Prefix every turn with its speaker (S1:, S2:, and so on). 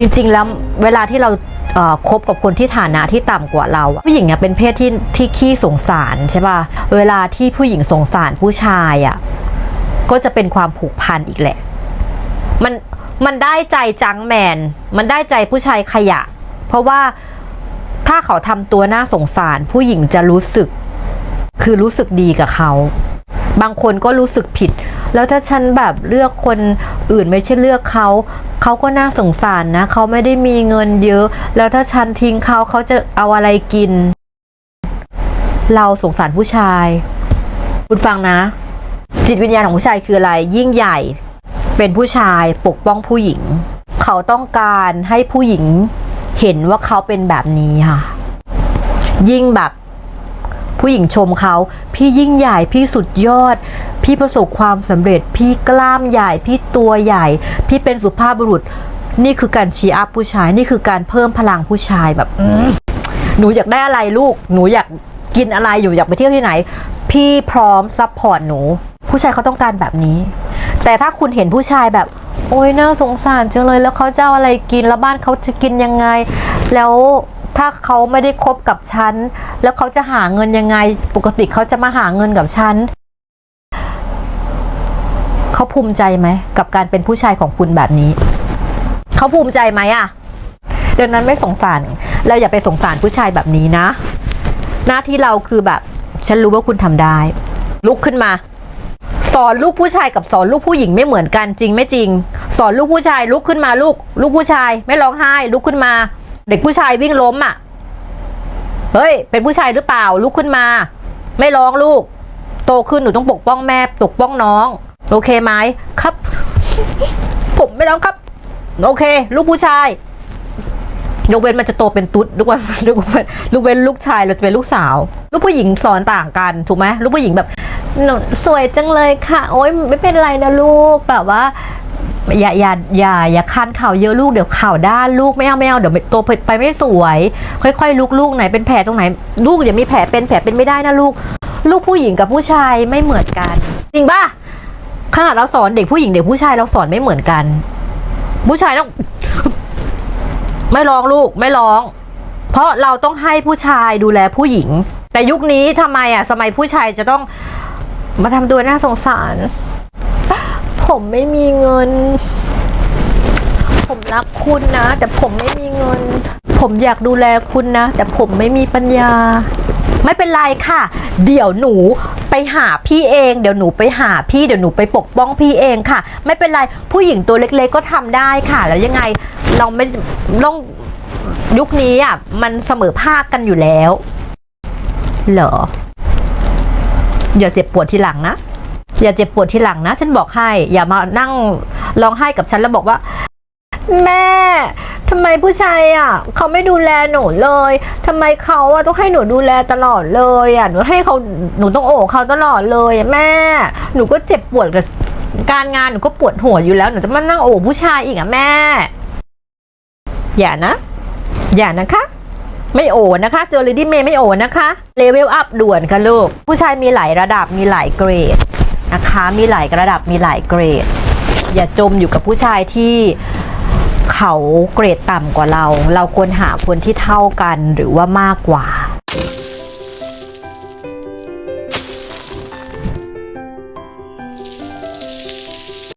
S1: จริง ๆ แล้วเวลาที่เราคบกับคนที่ฐานะที่ต่ำกว่าเราผู้หญิงเนี่ยเป็นเพศที่ที่ขี้สงสารใช่ป่ะเวลาที่ผู้หญิงสงสารผู้ชายอะก็จะเป็นความผูกพันอีกแหละ มันมันได้ใจจังแมน มันได้ใจผู้ชายขยะ เพราะว่าถ้าเขาทำตัวน่าสงสาร ผู้หญิงจะรู้สึก คือรู้สึกดีกับเขา บางคนก็รู้สึกผิด แล้วถ้าฉันแบบเลือกคน อื่นไม่ใช่เลือกเขาเขาก็น่าสงสารนะเขาไม่ได้มีเงินเยอะ แล้วถ้าฉันทิ้งเขาเขาจะเอาอะไรกิน เราสงสารผู้ชาย คุณฟังนะ จิตวิญญาณของผู้ชายคืออะไร ยิ่งใหญ่ เป็นผู้ชายปกป้องผู้หญิง เขาต้องการให้ผู้หญิงเห็นว่าเขาเป็นแบบนี้ค่ะ ยิ่งแบบ ผู้หญิงชมเขา พี่ยิ่งใหญ่พี่สุดยอด พี่ประสบความสำเร็จ พี่กล้ามใหญ่ พี่ตัวใหญ่ พี่เป็นสุภาพบุรุษ นี่คือการชีอัพผู้ชาย นี่คือการเพิ่มพลังผู้ชายแบบอืมหนูอยากได้อะไรลูก หนูอยากกินอะไรอยู่อยากไปเที่ยวที่ไหน พี่พร้อมซัพพอร์ตหนู ผู้ชายเขาต้องการแบบนี้ แต่ถ้าคุณเห็นผู้ชายแบบ โอ๊ยน่าสงสารจังเลยแล้วเขาจะเอาอะไรกินแล้วบ้านเขาจะกินยังไง แล้ว ถ้าเขาไม่ได้คบกับฉัน แล้วเขาจะหาเงินยังไง ปกติเขาจะมาหาเงินกับฉันเขาภูมิใจไหมกับการเป็นผู้ชายของคุณแบบนี้เขาภูมิใจไหมอะดังนั้นไม่สงสารเราอย่าไปสงสารผู้ชายแบบนี้นะ หน้าที่เราคือแบบ ฉันรู้ว่าคุณทำได้ ลุกขึ้นมา สอนลูกผู้ชายกับสอนลูกผู้หญิงไม่เหมือนกันจริงไม่จริง สอนลูกผู้ชายลุกขึ้นมาลูก ลูกผู้ชายไม่ร้องไห้ ลุกขึ้นมา เด็กผู้ชายวิ่งล้มอะ เฮ้ย เป็นผู้ชายหรือเปล่าลุกขึ้นมา ไม่ร้องลูก โตขึ้นหนูต้องปกป้องแม่ปกป้องน้อง โอเคไหมครับ ผมไม่ร้องครับ โอเค ลูกผู้ชายยกเว้นมันจะโตเป็นตุ๊ดลูกวันลูกวันลูกเว้นลูกชายเราจะเป็นลูกสาว ลูกผู้หญิงสอนต่างกันถูกไหมลูกผู้หญิงแบบสวยจังเลยค่ะ โอ๊ยไม่เป็นไรนะลูกแบบว่า อย่าอย่าอย่าอย่าคันข่าวเยอะลูกเดี๋ยวข่าวด้านลูกไม่เอาไม่เอาเดี๋ยวโตไปไม่สวย ค่อย ๆ ลุกลูกไหนเป็นแผลตรงไหน ลูกอย่ามีแผลเป็นแผลเป็นไม่ได้นะลูก ลูกผู้หญิงกับผู้ชายไม่เหมือนกัน จริงป่ะขนาดเราสอนเด็กผู้หญิงเด็กผู้ชายเราสอนไม่เหมือนกัน ผู้ชายต้องไม่ร้องลูกไม่ร้อง เพราะเราต้องให้ผู้ชายดูแลผู้หญิง แต่ยุคนี้ทำไมอะ สมัยผู้ชายจะต้องมาทำตัวน่าสงสาร ผมไม่มีเงิน ผมรักคุณนะ แต่ผมไม่มีเงิน ผมอยากดูแลคุณนะ แต่ผมไม่มีปัญญา ไม่เป็นไรค่ะ เดี๋ยวหนูไปหาพี่เอง เดี๋ยวหนูไปหาพี่เดี๋ยวหนูไปปกป้องพี่เองค่ะ ไม่เป็นไรผู้หญิงตัวเล็กๆก็ทำได้ค่ะ แล้วยังไงเราไม่ต้องยุคนี้อะมันเสมอภาคกันอยู่แล้ว เหรออย่าเจ็บปวดทีหลังนะ อย่าเจ็บปวดทีหลังนะ ฉันบอกให้ อย่ามานั่งร้องไห้กับฉันแล้วบอกว่า แม่ทำไมผู้ชายอะเขาไม่ดูแลหนูเลยทำไมเขาอะต้องให้หนูดูแลตลอดเลยอะหนูให้เขาหนูต้องโอบเขาตลอดเลยแม่ หนูก็เจ็บปวดกับการงานหนูก็ปวดหัวอยู่แล้วหนูจะมานั่งโอบผู้ชายอีกอะแม่ อย่านะ อย่านะคะ ไม่โอนะคะ เจอเลดี้เมย์ไม่โอนะคะเลเวลอัพด่วนค่ะลูก ผู้ชายมีหลายระดับมีหลายเกรด นะคะ มีหลายระดับมีหลายเกรด อย่าจมอยู่กับผู้ชายที่เขาเกรดต่ำกว่าเรา เราควรหาคนที่เท่ากันหรือว่ามากกว่า